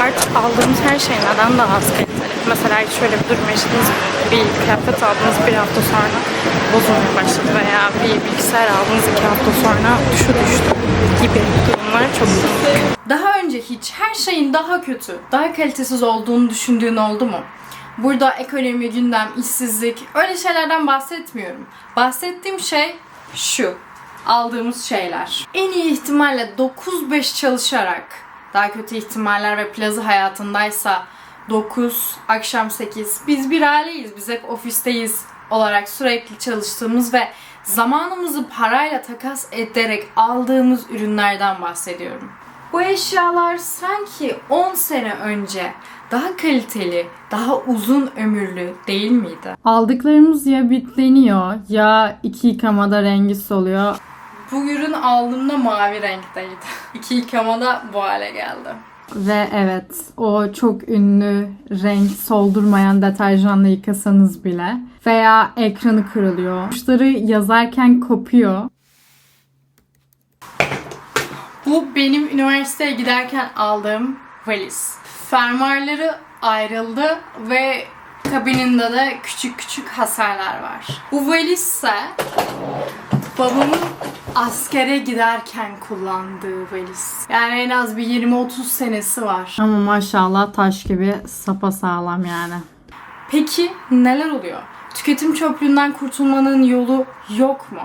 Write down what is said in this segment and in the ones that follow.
Artık aldığımız her şey neden daha az kaliteli? Mesela şöyle bir durum yaşadınız? Bir kıyafet aldığınız bir hafta sonra bozulmaya başladı veya bir bilgisayar aldığınız iki hafta sonra düşü düştü gibi durumlar çok sık. Daha önce hiç her şeyin daha kötü, daha kalitesiz olduğunu düşündüğün oldu mu? Burada ekonomi, gündem, işsizlik öyle şeylerden bahsetmiyorum. Bahsettiğim şey şu. Aldığımız şeyler. En iyi ihtimalle 9-5 çalışarak daha kötü ihtimaller ve plaza hayatındaysa 9, akşam 8. Biz bir aileyiz, biz hep ofisteyiz olarak sürekli çalıştığımız ve zamanımızı parayla takas ederek aldığımız ürünlerden bahsediyorum. Bu eşyalar sanki 10 sene önce daha kaliteli, daha uzun ömürlü değil miydi? Aldıklarımız ya bitleniyor ya iki yıkamada rengi soluyor. Bu ürün aldığımda mavi renkteydi. İki yıkamada bu hale geldi. Ve evet o çok ünlü renk soldurmayan deterjanla yıkasanız bile veya ekranı kırılıyor. Tuşları yazarken kopuyor. Bu benim üniversiteye giderken aldığım valiz. Fermuarları ayrıldı ve kabininde de küçük küçük hasarlar var. Bu valiz ise babamın askere giderken kullandığı valiz. Yani en az bir 20-30 senesi var. Ama maşallah taş gibi sapasağlam yani. Peki neler oluyor? Tüketim çöplüğünden kurtulmanın yolu yok mu?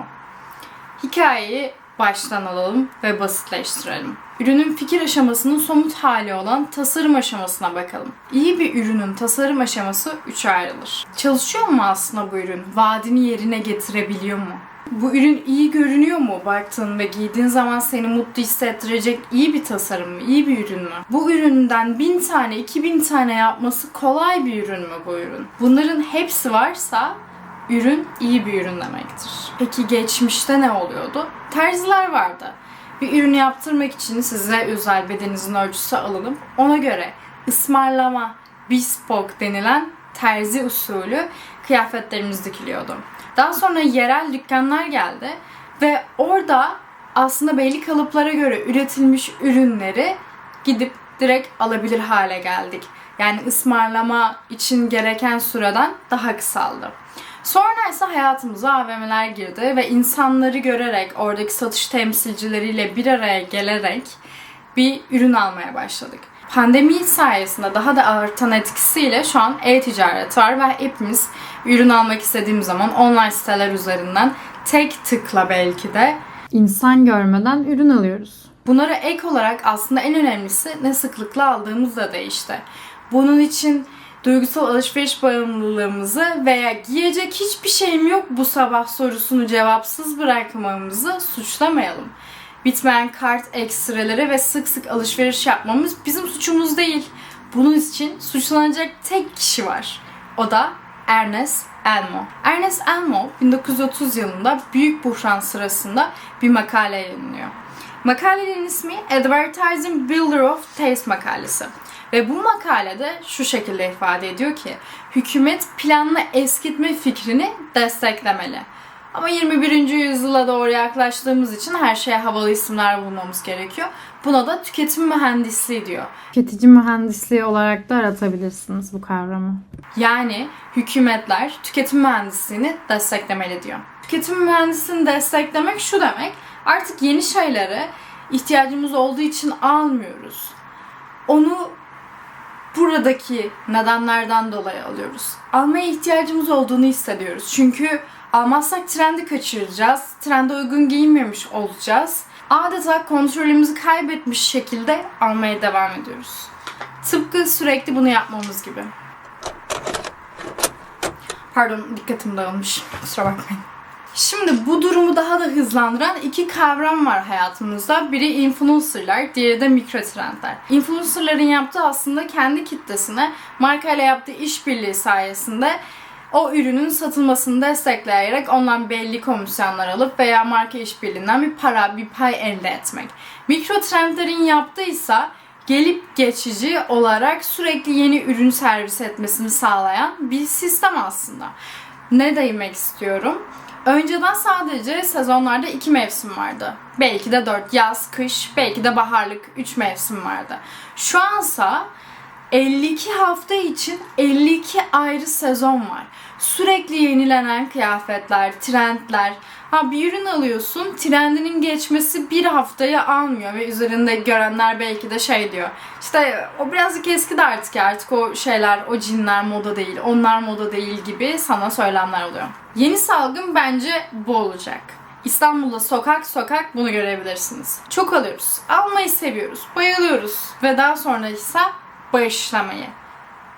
Hikayeyi baştan alalım ve basitleştirelim. Ürünün fikir aşamasının somut hali olan tasarım aşamasına bakalım. İyi bir ürünün tasarım aşaması üçe ayrılır. Çalışıyor mu aslında bu ürün? Vaadini yerine getirebiliyor mu? Bu ürün iyi görünüyor mu baktığın ve giydiğin zaman seni mutlu hissettirecek iyi bir tasarım mı, iyi bir ürün mü? Bu üründen bin tane, iki bin tane yapması kolay bir ürün mü bu ürün? Bunların hepsi varsa ürün iyi bir ürün demektir. Peki geçmişte ne oluyordu? Terziler vardı. Bir ürünü yaptırmak için size özel bedeninizin ölçüsü alınıp ona göre ısmarlama, bespoke denilen terzi usulü kıyafetlerimiz dikiliyordu. Daha sonra yerel dükkanlar geldi ve orada aslında belli kalıplara göre üretilmiş ürünleri gidip direkt alabilir hale geldik. Yani ısmarlama için gereken süreden daha kısaldı. Sonra ise hayatımıza AVM'ler girdi ve insanları görerek, oradaki satış temsilcileriyle bir araya gelerek bir ürün almaya başladık. Pandemi sayesinde daha da artan etkisiyle şu an e-ticaret var ve hepimiz ürün almak istediğimiz zaman online siteler üzerinden tek tıkla belki de İnsan görmeden ürün alıyoruz. Bunlara ek olarak aslında en önemlisi ne sıklıkla aldığımız da değişti. Bunun için duygusal alışveriş bağımlılığımızı veya giyecek hiçbir şeyim yok bu sabah sorusunu cevapsız bırakmamızı suçlamayalım. Bitmeyen kart ekstreleri ve sık sık alışveriş yapmamız bizim suçumuz değil. Bunun için suçlanacak tek kişi var. O da Ernest Elmo. Ernest Elmo 1930 yılında büyük buhran sırasında bir makale yayınlıyor. Makalenin ismi Advertising Builder of Taste makalesi. Ve bu makalede şu şekilde ifade ediyor ki hükümet planlı eskitme fikrini desteklemeli. Ama 21. yüzyıla doğru yaklaştığımız için her şeye havalı isimler bulmamız gerekiyor. Buna da tüketim mühendisliği diyor. Tüketici mühendisliği olarak da aratabilirsiniz bu kavramı. Yani hükümetler tüketim mühendisliğini desteklemeli diyor. Tüketim mühendisliğini desteklemek şu demek. Artık yeni şeylere ihtiyacımız olduğu için almıyoruz. Onu buradaki nedenlerden dolayı alıyoruz. Almaya ihtiyacımız olduğunu hissediyoruz. Çünkü almazsak trendi kaçıracağız. Trende uygun giyinmemiş olacağız. Adeta kontrolümüzü kaybetmiş şekilde almaya devam ediyoruz. Tıpkı sürekli bunu yapmamız gibi. Pardon dikkatim dağılmış. Kusura bakmayın. Şimdi bu durumu daha da hızlandıran iki kavram var hayatımızda. Biri influencerlar, diğeri de mikrotrendler. Influencerların yaptığı aslında kendi kitlesine markayla yaptığı işbirliği sayesinde o ürünün satılmasını destekleyerek ondan belli komisyonlar alıp veya marka işbirliğinden bir para, bir pay elde etmek. Mikrotrendlerin yaptığı ise gelip geçici olarak sürekli yeni ürün servis etmesini sağlayan bir sistem aslında. Ne demek istiyorum? Önceden sadece sezonlarda iki mevsim vardı. Belki de dört. Yaz, kış, belki de baharlık üç mevsim vardı. Şu ansa 52 hafta için 52 ayrı sezon var. Sürekli yenilenen kıyafetler, trendler. Ha bir ürün alıyorsun, trendinin geçmesi bir haftayı almıyor ve üzerinde görenler belki de şey diyor. İşte o birazcık eskidi artık ya, artık o şeyler, o cinler moda değil, onlar moda değil gibi sana söylemler oluyor. Yeni salgın bence bu olacak. İstanbul'da sokak sokak bunu görebilirsiniz. Çok alıyoruz. Almayı seviyoruz. Bayılıyoruz. Ve daha sonra ise bağışlamayı.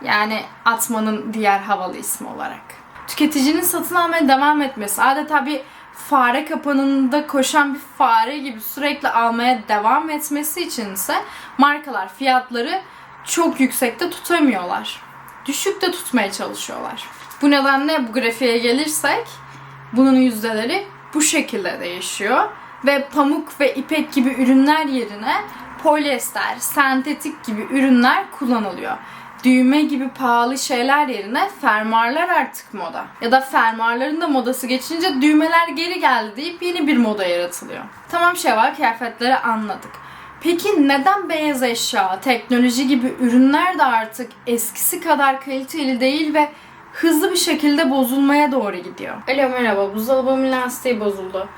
Yani atmanın diğer havalı ismi olarak. Tüketicinin satın almaya devam etmesi adeta bir fare kapanında koşan bir fare gibi sürekli almaya devam etmesi için ise markalar fiyatları çok yüksekte tutamıyorlar. Düşükte tutmaya çalışıyorlar. Bu nedenle bu grafiğe gelirsek bunun yüzdeleri bu şekilde değişiyor ve pamuk ve ipek gibi ürünler yerine polyester, sentetik gibi ürünler kullanılıyor. Düğme gibi pahalı şeyler yerine fermuarlar artık moda. Ya da fermuarların da modası geçince düğmeler geri geldi deyip yeni bir moda yaratılıyor. Tamam şevval kıyafetleri anladık. Peki neden beyaz eşya, teknoloji gibi ürünler de artık eskisi kadar kaliteli değil ve hızlı bir şekilde bozulmaya doğru gidiyor? Alo merhaba, buzdolabımın lastiği bozuldu.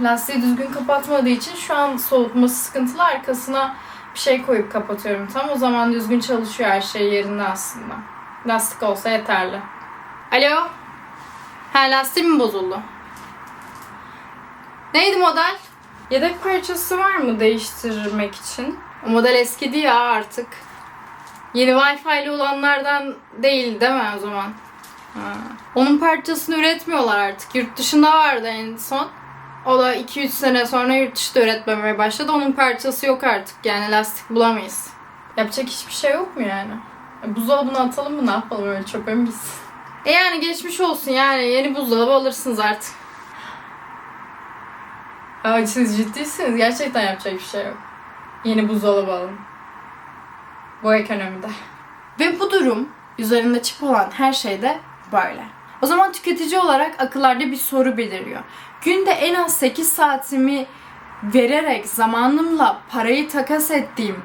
Lastiği düzgün kapatmadığı için şu an soğutması sıkıntılı arkasına bir şey koyup kapatıyorum. Tam o zaman düzgün çalışıyor her şey yerinde aslında. Lastik olsa yeterli. Alo? Ha lastiğim mi bozuldu? Neydi model? Yedek parçası var mı değiştirmek için? O model eskidi ya artık. Yeni Wi-Fi'li olanlardan değil değil mi o zaman? Ha. Onun parçasını üretmiyorlar artık. Yurt dışında vardı en son. O da 2-3 sene sonra yurt dışında üretmemeye başladı. Onun parçası yok artık. Yani lastik bulamayız. Yapacak hiçbir şey yok mu yani? E, buzdolabına atalım mı ne yapalım öyle çöpe mi gitsin? E yani geçmiş olsun yani yeni buzdolabı alırsınız artık. Aa, siz ciddisiniz. Gerçekten yapacak bir şey yok. Yeni buzdolabı alın. Bu ekonomide. Ve bu durum üzerinde çip olan her şeyde böyle. O zaman tüketici olarak akıllarda bir soru beliriyor. Günde en az 8 saatimi vererek zamanımla parayı takas ettiğim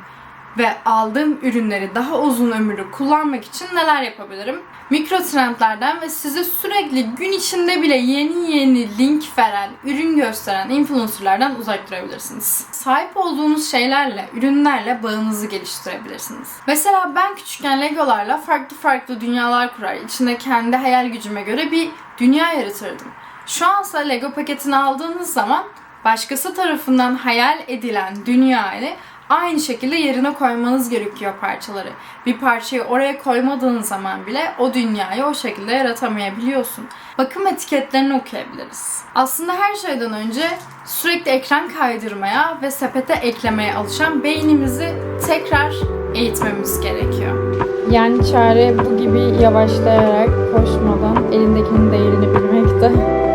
ve aldığım ürünleri daha uzun ömürlü kullanmak için neler yapabilirim? Mikro trendlerden ve size sürekli gün içinde bile yeni yeni link veren, ürün gösteren influencerlardan uzak durabilirsiniz. Sahip olduğunuz şeylerle, ürünlerle bağınızı geliştirebilirsiniz. Mesela ben küçükken Legolarla farklı farklı dünyalar kurar, içinde kendi hayal gücüme göre bir dünya yaratırdım. Şu ansa Lego paketini aldığınız zaman başkası tarafından hayal edilen dünyayı aynı şekilde yerine koymanız gerekiyor parçaları. Bir parçayı oraya koymadığın zaman bile o dünyayı o şekilde yaratamayabiliyorsun. Bakım etiketlerini okuyabiliriz. Aslında her şeyden önce sürekli ekran kaydırmaya ve sepete eklemeye alışan beynimizi tekrar eğitmemiz gerekiyor. Yani çare bu gibi yavaşlayarak, koşmadan elindekinin değerini bilmekte.